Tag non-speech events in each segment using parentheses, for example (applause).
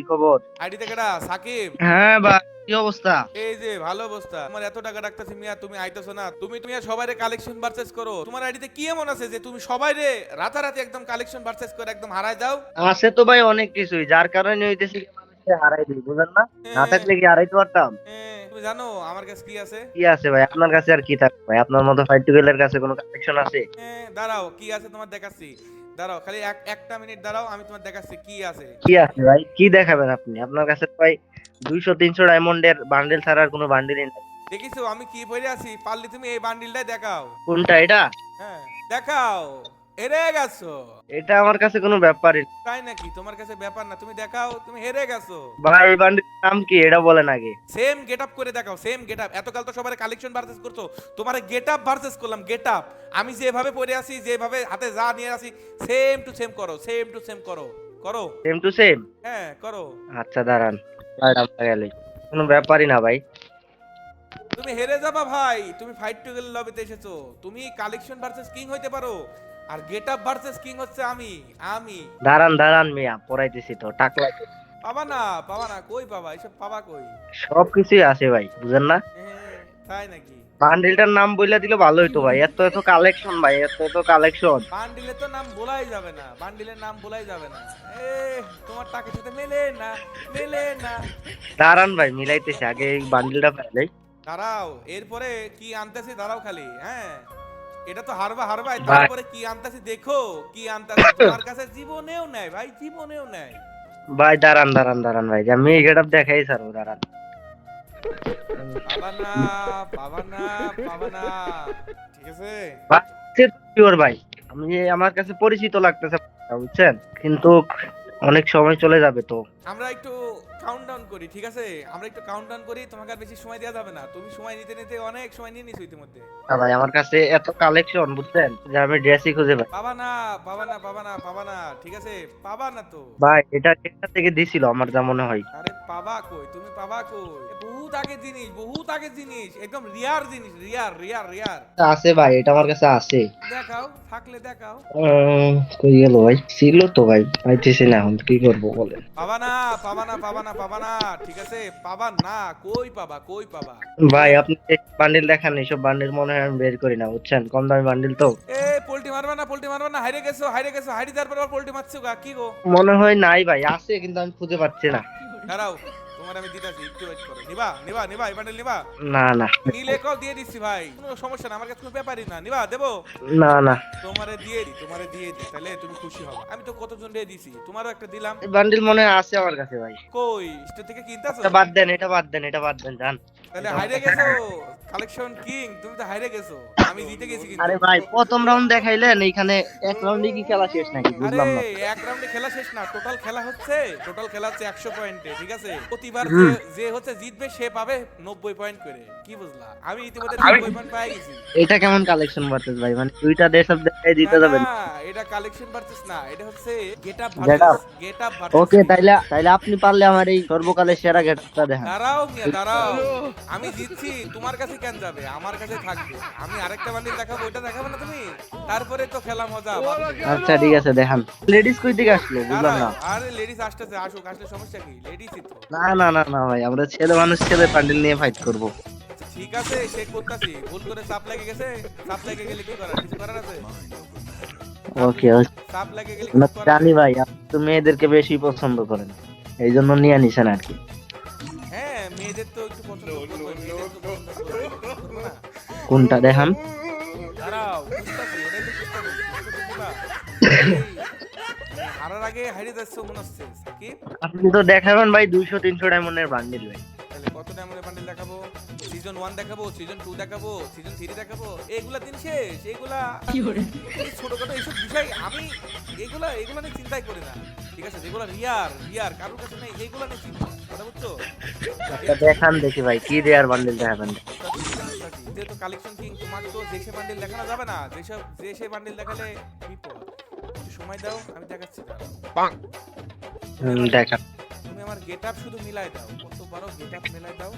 কি খবর? আইডি থেকে সাকিব? হ্যাঁ ভাই কি অবস্থা? এই যে ভালো অবস্থা। তোমার এত টাকা ডাকতেছি মিয়া তুমি আইতেছো না। তুমি তুমি সবাইরে কালেকশন পারচেজ করো। তোমার আইডিতে কি এমন আছে যে তুমি সবাইরে রাতারাতি একদম কালেকশন পারচেজ করে একদম হারাই দাও আছে তো ভাই অনেক কিছুই যার কারণে হইতেছে মানুষকে হারাই দিই বুঝেন না? না থাকলে কি হারাইতে পারতাম? তুমি জানো আমার কাছে কি আছে? কি আছে ভাই? আপনার কাছে আর কি থাকবে ভাই? আপনার মতো ফাইট টুগেলের কাছে কোনো কালেকশন আছে? দাঁড়াও কি আছে তোমার দেখাচ্ছি। দাঁড়াও খালি এক একটা মিনিট দাঁড়াও আমি তোমার দেখাচ্ছি কি আছে। কি আছে ভাই? কি দেখাবেন আপনি? আপনার কাছে ভাই দুইশো তিনশো ডায়মন্ডের বান্ডেল ছাড়া আর কোনো বান্ডেলই নেই। দেখিছো আমি কি পরে আছি? পারলে তুমি এই বান্ডিলটাই দেখাও। কোনটা এটা? হ্যাঁ দেখাও। হেরে গেছো। এটা আমার কাছে কোনো ব্যাপারই না। তাই নাকি? তোমার কাছে ব্যাপার না। তুমি দেখাও তুমি হেরে গেছো। ভাই এই নাম কি? এটা বলেন আগে। সেম গেট আপ করে দেখাও সেম গেট আপ এতকাল তো সবার কালেকশন ভার্সেস করছ। তোমার গেট আপ ভার্সেস করলাম গেট আপ আমি যেভাবে পরে আছি যেভাবে হাতে যা নিয়ে আসি সেম টু সেম করো সেম টু সেম করো। করো? সেম টু সেম হ্যাঁ করো। আচ্ছা দাঁড়ান। দাঁড়ান গেলে কোনো ব্যাপারই না ভাই। তুমি হেরে যাবা ভাই। তুমি ফাইট টু গেল লবিতে এসেছ। তুমি কালেকশন ভার্সেস কিং হইতে পারো। আর গেট আপ ভার্সেস কিং হচ্ছে আমি আমি। দাঁড়ান দাঁড়ান মিয়া পড়াইতেছি তো টাকা পাবা না পাবা না কই পাবা এসব পাবা কই? সব কিছুই আছে ভাই বুঝেন না? তাই নাকি? বান্ডেলটার নাম বইলা দিলে ভালো হইতো ভাই এত এত কালেকশন ভাই এত এত কালেকশন বান্ডিলের তো নাম বলাই যাবে না বান্ডিলের নাম বলাই যাবে না। এ তোমার টাকার সাথে মেলে না মেলে না। দাঁড়ান ভাই মিলাইতেছি আগে এই বান্ডেলটা পাইলে দাঁড়াও এরপরে কি আনতেছি দাঁড়াও খালি হ্যাঁ। এটা তো হারবা হারবাই তারপরে কি আনতেছি দেখো কি আনতেছি? (coughs) তোমার কাছে জীবনেও নেয় ভাই জীবনেও নেয় ভাই দাঁড়ান দাঁড়ান দাঁড়ান ভাই। যে আমি গেট আপ দেখাই স্যার দাঁড়ান। পাবা না পাবা না পাবা না ঠিক আছে শিওর ভাই আমি আমার কাছে পরিচিত লাগতেছে বুঝছেন? কিন্তু অনেক সময় চলে যাবে তো। আমরা একটু করি ঠিক আছে? আমরা একটু কাউন্ট ডাউন করি তোমাকে আর বেশি সময় দেওয়া যাবে না। তুমি সময় নিতে নিতে অনেক সময় নিয়ে নিছো ইতিমধ্যে। ভাই আমার কাছে এত কালেকশন বুঝছেন? যে আমি ড্রেসই খুঁজে পাই পাবা না পাবা না পাবা না পাবা না ঠিক আছে? পাবা না তো। ভাই এটা এটা থেকে দিছিল আমার যা মনে হয়। আরে পাবা কই? তুমি পাবা কই? বহুত আগে জিনিস বহুত আগে জিনিস একদম রিয়ার জিনিস রিয়ার রিয়ার রিয়ার আছে ভাই এটা আমার কাছে আছে। দেখাও থাকলে দেখাও। কই গেল ভাই? ছিল তো ভাই পাইতেছি না এখন কি করব বলেন। পাবা না পাবা না পাবা না পাবা না ঠিক আছে? পাবা না কই পাবা কই পাবা? ভাই আপনি বান্ডিল দেখান এইসব বান্ডিল মনে হয় আমি বের করি না বুঝছেন? কম দামি বান্ডিল তো। এ পোল্টি মারবা না পোল্টি মারবা না হাইরে গেছো হাইরে গেছো হাইরে যাওয়ার পর পোল্টি মারছো কি গো? মনে হয় নাই ভাই আছে কিন্তু আমি খুঁজে পাচ্ছি না। দাঁড়াও তোমার আমি দিতাছি একটু ওয়েট করো। নিবা নিবা নিবা এই বান্ডেল নিবা। না না। নিলে কল দিয়ে দিছি ভাই কোনো সমস্যা না আমার কাছে কোনো ব্যাপারই না। নিবা দেবো? না না। তোমারে দিয়ে দি তোমারে দিয়ে দি তাহলে তুমি খুশি হবে। আমি তো কতজন দিয়ে দিছি তোমারও একটা দিলাম। বান্ডিল মনে হয় আছে আমার কাছে ভাই। কই? স্টোর থেকে কিনতাছো? এটা বাদ দেন এটা বাদ দেন এটা বাদ দেন জান। তাহলে হাইরে গেছো? কালেকশন কিং তুমি তো হাইরে গেছো। আমি জিতে গেছি কিন্তু। আরে ভাই প্রথম রাউন্ড দেখাইলেন এইখানে এক রাউন্ডে কি খেলা শেষ নাকি? বুঝলাম না। এক রাউন্ডে খেলা শেষ না টোটাল খেলা হচ্ছে টোটাল খেলা হচ্ছে একশো পয়েন্টে ঠিক আছে? প্রতিবার যে- হচ্ছে জিতবে সে পাবে নব্বই পয়েন্ট করে। কি বুঝলা আমি ইতিমধ্যে নব্বই পয়েন্ট পাই গেছি। এটা কেমন কালেকশন বাড়তেছে ভাই? মানে দুইটা দেশ সব দেখাই দিতে না, যাবেন। না, এটা কালেকশন ভার্সেস না এটা হচ্ছে get up versus get up versus okay তাইলে তাইলে আপনি পারলে আমার এই সর্বকালের সেরা গেটটা দেখান। দাঁড়াও দাঁড়াও। আমি জিতছি তোমার কাছে কেন যাবে? আমার কাছে থাকবে। আমি আরেকটা বান্ডিল দেখাবো ওইটা দেখাবে না তুমি? তারপরে তো খেলা মজা আচ্ছা ঠিক আছে দেখান। লেডিস কই দিকে আসলো? বুঝলাম না। আরে লেডিস আসতেছে আসুক আসলে সমস্যা কি? লেডিসই তো। না না না না ভাই আমরা ছেলে মানুষ ছেলে প্যান্ডেল নিয়ে ফাইট করব। ঠিক আছে সে করতেছি। ভুল করে চাপ লেগে গেছে চাপ লেগে গেলে কি করার? কিছু করার আছে? ওকে চাপ লেগে গেলে জানি ভাই আপনি তো মেয়েদেরকে বেশি পছন্দ করেন। এই জন্য নিয়ে নিছেন আর কি। মেয়েদের তো একটু পছন্দ করব মেয়েদের তো পছন্দ করব, করব না? কোনটা দেখান? দাঁড়াও বুঝতেছি ওটাই তো চেষ্টা করছি বুঝতে তো দিবা। এই, হারার আগে হারিয়ে যাচ্ছে মনে হচ্ছে সাকিব। আপনি তো দেখাবেন ভাই দুইশো তিনশো ডায়মন্ডের বান্ডিল ভাই। তাহলে কত ডায়মন্ডের বান্ডেল দেখাবো? সিজন ওয়ান দেখাবো সিজন টু দেখাবো সিজন থ্রি দেখাবো? এগুলা দিন শেষ এগুলা এই ছোটখাটো এইসব বিষয় আমি এগুলা এগুলা নিয়ে চিন্তাই করি না। ঠিক আছে যেগুলো রিয়ার রিয়ার কারোর কাছে নেই এগুলা নিয়ে চিন্তা আচ্ছা দেখান দেখি ভাই কি দেয়ার বান্ডিল দেখাবেন যেহেতু কালেকশন কিং তোমাকে তো সে বান্ডেল দেখানো যাবে না যেসব সে বান্ডেল দেখালে বিপদ। একটু সময় দাও আমি দেখাচ্ছি দাঁড়াও। হুম, দেখান। তুমি আমার গেট আপ শুধু মিলাই দাও কত পারো গেট আপ মিলাই দাও।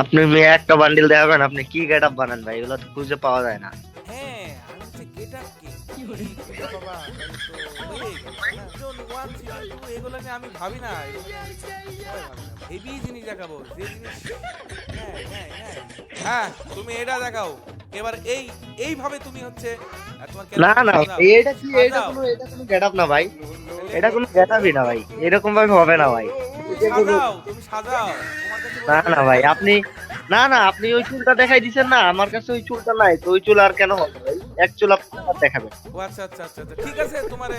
আপনি মেয়ে একটা বান্ডিল দেখাবেন আপনি কি গেট আপ বানান ভাই? এগুলো তো খুঁজে পাওয়া যায় না। হ্যাঁ আমি হচ্ছে গেট আপ কিং খুঁজে এগুলো নিয়ে আমি না ভাবে না। হেভি জিনিস দেখাবো। যে জিনিস হ্যাঁ হ্যাঁ হ্যাঁ। হ্যাঁ তুমি এটা দেখাও। এবার এই এইভাবে তুমি হচ্ছে না না এটা কি এটা কোনো এটা কোনো গেটআপ না ভাই। এটা কোনো গেটআপই না ভাই। এরকম ভাবে হবে না ভাই। না না ভাই আপনি না না আপনি ওই চুলটা দেখাই দিছেন না আমার কাছে ওই চুলটা নাই তো ওই চুল আর কেন হবে ভাই? এক চুল আপনি দেখাবেন। ও আচ্ছা আচ্ছা আচ্ছা। ঠিক আছে তোমার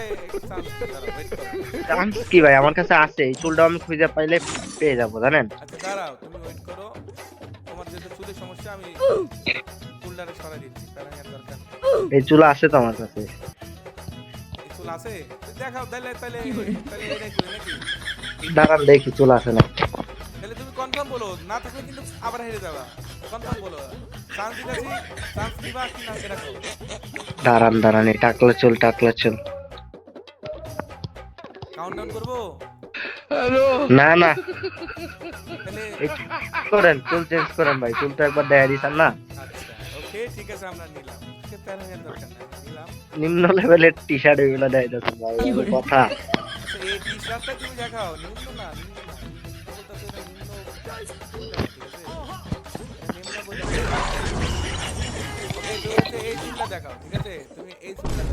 চান্স কি ভাই? আমার কাছে আছে এই চুলটা আমি খুঁজে পাইলে পেয়ে যাব জানেন? আচ্ছা দাঁড়াও তুমি ওয়েট করো। তোমার যেহেতু চুলের সমস্যা আমি চুলটারে সরাই দিচ্ছি প্যারাঙ্গের দরকার এই চুল আছে তো আমার কাছে। চুল আছে? দেখাও তাহলে তাহলে তাহলে নাকি? দাঁড়ান দেখি চুল আছে না। তাহলে তুমি কনফার্ম বলো না থাকলে কিন্তু আবার হেরে যাবা। কনফার্ম বলো চান্স দিতেছি চান্স দিবা কি না সেটা। দাঁড়ান দাঁড়ান এই টাকলা চুল টাকলা চুল। কাউন্টডাউন করব? না না। করেন চুল চেঞ্জ করেন ভাই চুল তো একবার দেখা দিছেন না। আচ্ছা ওকে ঠিক আছে আমরা নিলাম। নিম্ন লেভেলের টি শার্ট এগুলো দেয় কথা। এই তুমি দেখাও নিম্ন না, নিম্ন এই চুলটা দেখাও। ঠিক আছে তুমি এই চুলটা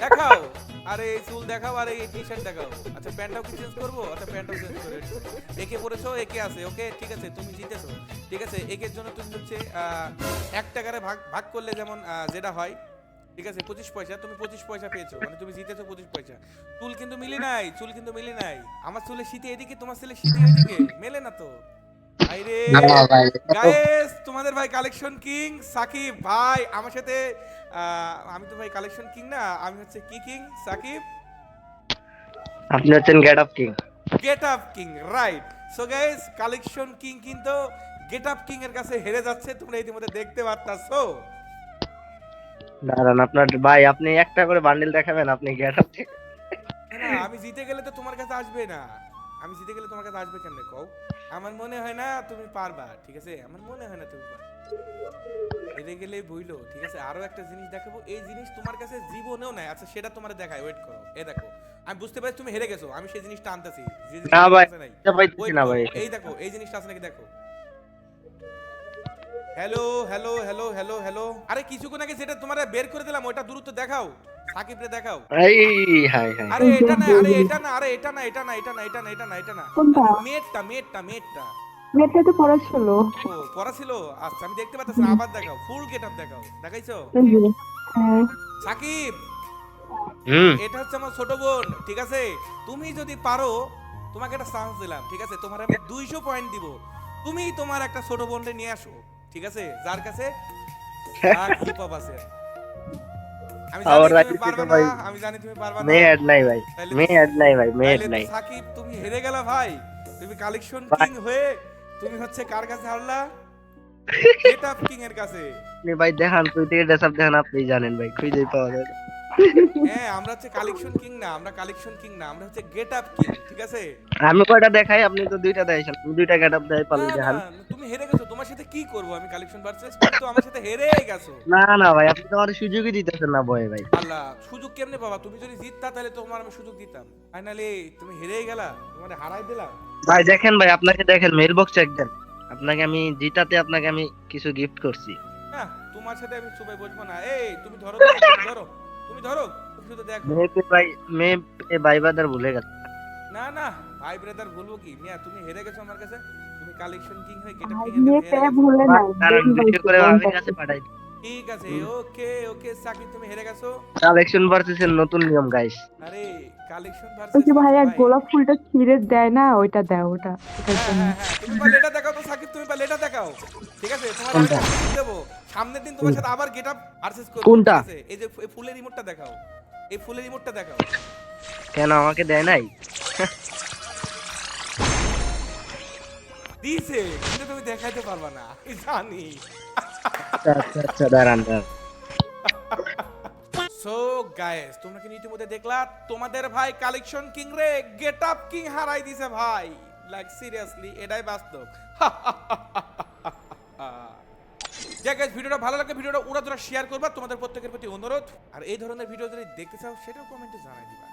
দেখাও. আরে, এই চুল দেখাও, আর, এই টি শার্ট দেখাও। আচ্ছা প্যান্টটাও কি চেঞ্জ করব? আচ্ছা প্যান্টটাও চেঞ্জ করে একে পরেছো, একে আছে, ওকে? ঠিক আছে, তুমি জিতেছো। ঠিক আছে, একের জন্য তুমি হচ্ছে এক টাকারে ভাগ ভাগ করলে যেমন যেটা হয় ঠিক আছে পঁচিশ পয়সা তুমি পঁচিশ পয়সা পেয়েছ মানে তুমি জিতেছো পঁচিশ পয়সা। চুল কিন্তু মিলি নাই চুল কিন্তু মিলি নাই। আমার চুলে শীতে এদিকে তোমার চুলে শীতে এদিকে মেলে না তো। আইরে গাইস তোমাদের ভাই কালেকশন কিং সাকিব ভাই আমার সাথে আমি তো ভাই কালেকশন কিং না আমি হচ্ছে কি কিং সাকিব? আপনি হচ্ছেন get up king get up king right so guys collection king কিন্তু গেট আপ কিং এর কাছে হেরে যাচ্ছে তোমরা ইতিমধ্যে দেখতে পারতাছো। দাঁড়ান আপনার ভাই আপনি একটা করে বান্ডেল দেখাবেন আপনি গেট আপ না আমি জিতে গেলে তো তোমার কাছে আসবে না। আমি জিতে গেলে তোমার কাছে আসবে কেন কও? আমার মনে হয় না তুমি পারবা ঠিক আছে? আমার মনে হয় না তুমি পারবা। হেরে গেলে বইলো ঠিক আছে? আরও একটা জিনিস দেখাবো। এই জিনিস তোমার কাছে জীবনেও নাই। আচ্ছা সেটা তোমার দেখায় ওয়েট করো। এ দেখো আমি বুঝতে পারছি তুমি হেরে গেছো। আমি সেই জিনিসটা আনতেছি। না ভাই না ভাই। এই দেখো এই জিনিসটা আছে নাকি দেখো? Hello hello hello hello hello আরে কিছুক্ষণ আগে যেটা তোমার বের করে দিলাম ওটা দ্রুত দেখাও। সাকিবরে দেখাও। এই হাই হাই। আরে এটা না আরে এটা না আরে এটা না এটা না এটা না এটা না এটা না এটা না। কোনটা? মেটটা মেটটা মেটটা মেয়েটা তো পড়া ছিল। ও পড়া ছিল? আচ্ছা আমি দেখতে পাচ্ছি আবার দেখাও ফুল গেটআপ দেখাও। দেখাইছো? হ্যাঁ। সাকিব! হুম। এটা হচ্ছে আমার ছোট বোন ঠিক আছে? তুমি যদি পারো তোমাকে একটা চান্স দিলাম ঠিক আছে? তোমার আমি দুইশো পয়েন্ট দিব। তুমি তোমার একটা ছোট বোনকে নিয়ে আসো। ঠিক আছে? যার কাছে (laughs) হিপ হপ আছে। আমি জানি তুমি পারবে না আমি জানি তুমি পারবে না। মেয়ে নাই ভাই তাইলে- নাই ভাই মেয়ে তাইলে অ্যাড তো নাই। সাকিব তুমি হেরে গেলা ভাই। তুমি কালেকশন কিং হয়ে তুমি হচ্ছে কার কাছে হারলা? (laughs) কিং এর কাছে। আপনি ভাই দেখান তুই থেকে দেখান আপনি জানেন ভাই খুঁজেই পাওয়া যায়। হ্যাঁ আমরা হচ্ছে কালেকশন কিং না আমরা কালেকশন কিং না আমরা হচ্ছে গেটআপ কিং ঠিক আছে? আমি কয়টা দেখাই? আপনি তো দুইটা দেখাইছেন। দুইটা গেট আপ দেখাই পারলে না, দেখান তুমি হেরে গেছো তোমার সাথে কি করব? আমি কালেকশন ভার্সেস তো আমার সাথে হেরে গেছো। না না ভাই আপনি তো আমার সুযোগই দিতেছেন না ভাই। আল্লাহ সুযোগ কেমনে পাবা? তুমি যদি জিততা তাহলে তোমার আমি সুযোগ দিতাম। ফাইনালি তুমি হেরেই গেলা তোমারে হারাই দিলাম ভাই দেখেন ভাই আপনাকে দেখেন মেল বক্স চেক দেন। আপনাকে আমি জিতাতে আপনাকে আমি কিছু গিফট করছি। না তোমার সাথে আমি সবাই বসবো না। এই তুমি ধরো ধরো। তুমি ধরো শুধু দেখো। ভাই মেয়ে ভাই বাদার ভুলে গেছে। না না ভাই ব্রাদার বলব কি? মিয়া তুমি হেরে গেছো আমার কাছে। তুমি কালেকশন কিং হয়ে কিং মেয়ে ভুলে নাই? কারণ ভিডিও করে কাছে পাঠাই। ঠিক আছে ওকে ওকে সাকিব তুমি হেরে গেছো। কালেকশন ভার্সেসের নতুন নিয়ম গাইস আরে কালেকশন ভার্সেস ভাইয়া গোলাপ ফুলটা ছিঁড়ে দেয় না ওইটা দেয় ওটা। হ্যাঁ হ্যাঁ হ্যাঁ তুমি এটা দেখাও তো সাকিব তুমি এটা দেখাও। ঠিক আছে তোমার আমি দেবো। সামনের দিন তোমার সাথে আবার গেটআপ ভার্সেস করব কোনটা? এই যে ফুলের রিমোটটা দেখাও। এই ফুলের রিমোটটা দেখাও। কেন আমাকে দেয় নাই? দিছে কিন্তু তুমি দেখাইতে পারবা না। আমি জানি। আচ্ছা আচ্ছা আচ্ছা দাঁড়ান দাঁড়ান। সো গাইস তোমরা কি ইতিমধ্যে দেখলা? তোমাদের ভাই কালেকশন কিং রে গেট আপ কিং হারাই দিছে ভাই। লাইক সিরিয়াসলি এটাই বাস্তব। (laughs) যাই গাইস ভিডিওটা ভালো লাগে ভিডিওটা উড়া তোরা শেয়ার করবা। তোমাদের প্রত্যেকের প্রতি অনুরোধ। আর এই ধরনের ভিডিও যদি দেখতে চাও, সেটাও কমেন্টে জানাই দিবা।